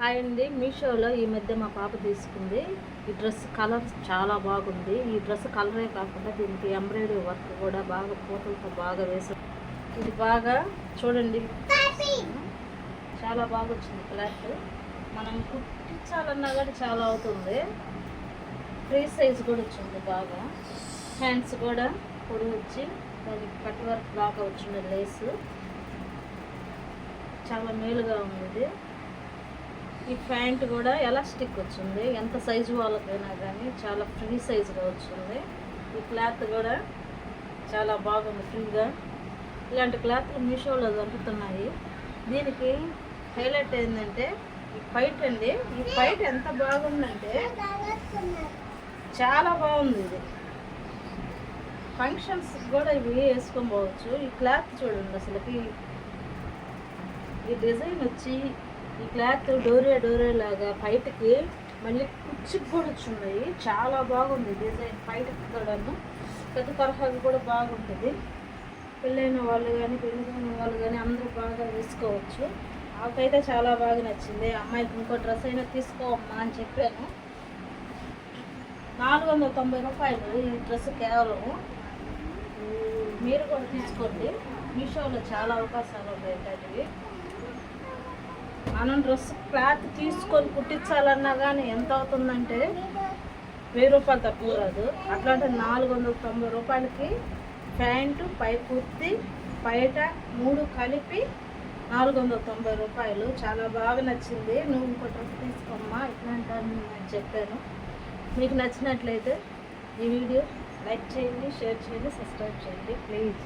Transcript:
Hi అండి. మీషోలో ఈ మధ్య మా పాప తీసుకుంది. ఈ డ్రెస్ కలర్ చాలా బాగుంది. ఈ డ్రెస్ కలరే కాకుండా దీనికి ఎంబ్రాయిడరీ వర్క్ కూడా బాగా పూతలతో బాగా వేసి ఇది బాగా చూడండి. చాలా బాగా వచ్చింది క్లాత్. మనం కుట్టించాలన్నా కానీ చాలా అవుతుంది. ఫ్రీ సైజ్ కూడా వచ్చింది బాగా. హ్యాండ్స్ కూడా పొడి వచ్చి దానికి కట్ వర్క్ బాగా వచ్చింది లేస్. చాలా మేలుగా ఉంది ఈ ప్యాంట్ కూడా ఎలాస్టిక్ వచ్చింది? ఎంత సైజు వాళ్ళకైనా కానీ చాలా ఫ్రీ సైజుగా వచ్చింది. ఈ క్లాత్ కూడా చాలా బాగుంది ఫ్రీగా. ఇలాంటి క్లాత్లు మీషోలో దొరుకుతున్నాయి. దీనికి హైలైట్ ఏంటంటే ఈ ఫైట్ అండి. ఈ ఫైట్ ఎంత బాగుందంటే చాలా బాగుంది ఇది. ఫంక్షన్స్ కూడా ఇవి వేసుకొని పోవచ్చు. ఈ క్లాత్ చూడండి అసలుకి. ఈ డిజైన్ వచ్చి ఈ క్లాత్ డోరే డోరే లాగా బయటకి మళ్ళీ కుచ్చికి కూడా వచ్చిన్నాయి. చాలా బాగుంది డిజైన్ బయటకి కూడాను. పెద్ద తరహాగా కూడా బాగుంటుంది. పెళ్ళైన వాళ్ళు కానీ పెళ్ళి కాని వాళ్ళు కానీ అందరూ బాగా వేసుకోవచ్చు. నాకైతే చాలా బాగా నచ్చింది. అమ్మాయికి ఇంకో డ్రెస్ అయినా తీసుకోమ్మా అని చెప్పాను. నాలుగు వందల తొంభై రూపాయలు ఈ డ్రెస్ కేవలం. మీరు కూడా తీసుకోండి. మీషోలో చాలా అవకాశాలు ఉన్నాయి ఇలాంటివి మనం డ్రెస్ క్లాత్ తీసుకొని కుట్టించాలన్నా కానీ ఎంత అవుతుందంటే వెయ్యి రూపాయలు తక్కువ రాదు. అట్లాంటి నాలుగు వందల తొంభై రూపాయలకి ప్యాంటు పై కుర్తి బయట మూడు కలిపి నాలుగు వందల తొంభై రూపాయలు. చాలా బాగా నచ్చింది. నువ్వు ఇంకో డ్రెస్ తీసుకోమ్మా. ఇట్లాంటి అని నేను చెప్పాను. మీకు నచ్చినట్లయితే ఈ వీడియో లైక్ చేయండి షేర్ చేయండి సబ్స్క్రైబ్ చేయండి. ప్లీజ్.